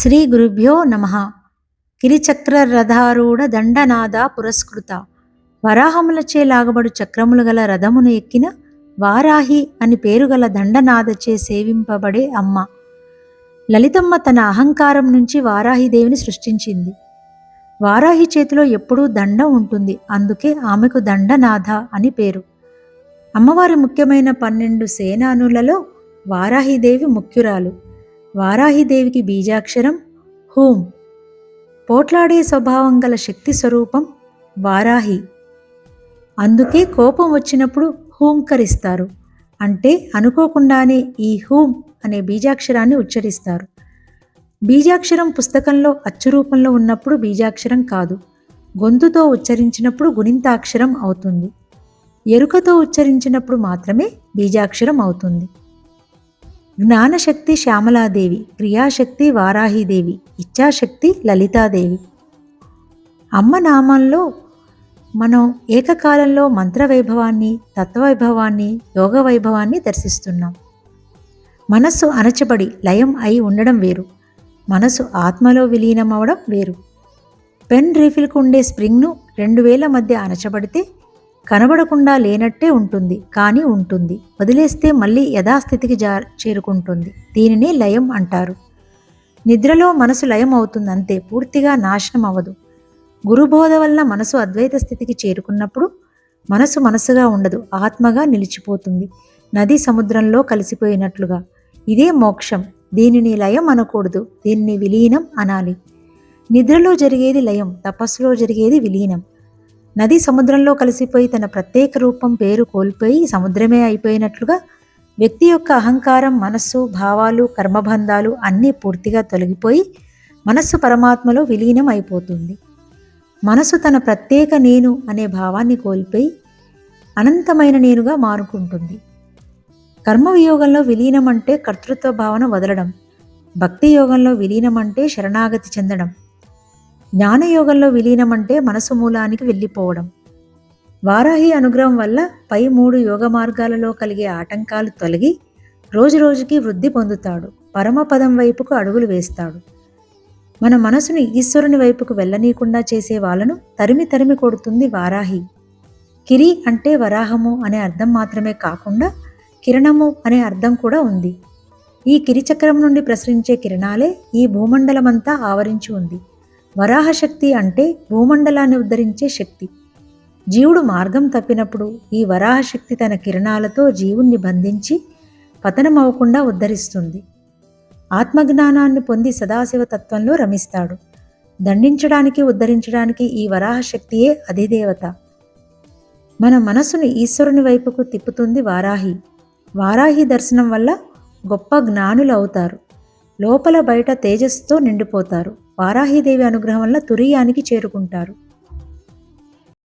శ్రీ గురుభ్యో నమ. కిరిచక్రరథారూఢ దండనాద పురస్కృత. వరాహములచే లాగబడు చక్రములు గల రథమును ఎక్కిన వారాహి అని పేరుగల దండనాదచే సేవింపబడే అమ్మ. లలితమ్మ తన అహంకారం నుంచి వారాహిదేవిని సృష్టించింది. వారాహి చేతిలో ఎప్పుడూ దండం ఉంటుంది. అందుకే ఆమెకు దండనాథ అని పేరు. అమ్మవారి ముఖ్యమైన పన్నెండు సేనానులలో వారాహిదేవి ముఖ్యురాలు. వారాహిదేవికి బీజాక్షరం హూం. పోట్లాడే స్వభావం గల శక్తి స్వరూపం వారాహి. అందుకే కోపం వచ్చినప్పుడు హూంకరిస్తారు. అంటే అనుకోకుండానే ఈ హూం అనే బీజాక్షరాన్ని ఉచ్చరిస్తారు. బీజాక్షరం పుస్తకంలో అచ్చురూపంలో ఉన్నప్పుడు బీజాక్షరం కాదు. గొంతుతో ఉచ్చరించినప్పుడు గుణింతాక్షరం అవుతుంది. ఎరుకతో ఉచ్చరించినప్పుడు మాత్రమే బీజాక్షరం అవుతుంది. జ్ఞానశక్తి శ్యామలాదేవి క్రియాశక్తి వారాహిదేవి ఇచ్ఛాశక్తి లలితాదేవి. అమ్మ నామంలో మనం ఏకకాలంలో మంత్రవైభవాన్ని తత్వవైభవాన్ని యోగ వైభవాన్ని దర్శిస్తున్నాం. మనస్సు అణచబడి లయం అయి ఉండడం వేరు. మనసు ఆత్మలో విలీనం అవడం వేరు. పెన్ రీఫిల్కు ఉండే స్ప్రింగ్ను రెండు వేల మధ్య అణచబడితే కనబడకుండా లేనట్టే ఉంటుంది కానీ ఉంటుంది. వదిలేస్తే మళ్ళీ యథాస్థితికి జా చేరుకుంటుంది. దీనిని లయం అంటారు. నిద్రలో మనసు లయం అవుతుంది అంతే పూర్తిగా నాశనం అవ్వదు. గురుబోధ వల్ల మనసు అద్వైత స్థితికి చేరుకున్నప్పుడు మనసు మనసుగా ఉండదు ఆత్మగా నిలిచిపోతుంది. నది సముద్రంలో కలిసిపోయినట్లుగా. ఇదే మోక్షం. దీనిని లయం అనకూడదు దీనిని విలీనం అనాలి. నిద్రలో జరిగేది లయం తపస్సులో జరిగేది విలీనం. నది సముద్రంలో కలిసిపోయి తన ప్రత్యేక రూపం పేరు కోల్పోయి సముద్రమే అయిపోయినట్లుగా వ్యక్తి యొక్క అహంకారం మనస్సు భావాలు కర్మబంధాలు అన్నీ పూర్తిగా తొలగిపోయి మనస్సు పరమాత్మలో విలీనం అయిపోతుంది. మనసు తన ప్రత్యేక నేను అనే భావాన్ని కోల్పోయి అనంతమైన నేనుగా మారుకుంటుంది. కర్మవియోగంలో విలీనం అంటే కర్తృత్వ భావన వదలడం భక్తి యోగంలో విలీనం అంటే శరణాగతి చెందడం జ్ఞానయోగంలో విలీనం అంటే మనసు మూలానికి వెళ్ళిపోవడం. వారాహి అనుగ్రహం వల్ల పై మూడు యోగ మార్గాలలో కలిగే ఆటంకాలు తొలగి రోజురోజుకి వృద్ధి పొందుతాడు. పరమపదం వైపుకు అడుగులు వేస్తాడు. మన మనసుని ఈశ్వరుని వైపుకు వెళ్ళనీయకుండా చేసే వాళ్ళను తరిమి తరిమి కొడుతుంది వారాహి. కిరి అంటే వరాహము అనే అర్థం మాత్రమే కాకుండా కిరణము అనే అర్థం కూడా ఉంది. ఈ కిరిచక్రం నుండి ప్రసరించే కిరణాలే ఈ భూమండలమంతా ఆవరించి ఉంది. వరాహశక్తి అంటే భూమండలాన్ని ఉద్ధరించే శక్తి. జీవుడు మార్గం తప్పినప్పుడు ఈ వరాహశక్తి తన కిరణాలతో జీవుణ్ణి బంధించి పతనమవకుండా ఉద్ధరిస్తుంది. ఆత్మజ్ఞానాన్ని పొంది సదాశివ తత్వంలో రమిస్తాడు. దండించడానికి ఉద్ధరించడానికి ఈ వరాహశక్తియే అధిదేవత. మన మనసును ఈశ్వరుని వైపుకు తిప్పుతుంది వారాహి. వారాహి దర్శనం వల్ల గొప్ప జ్ఞానులు అవుతారు లోపల బయట తేజస్సుతో నిండిపోతారు. వారాహిదేవి అనుగ్రహం వల్ల తురియానికి చేరుకుంటారు.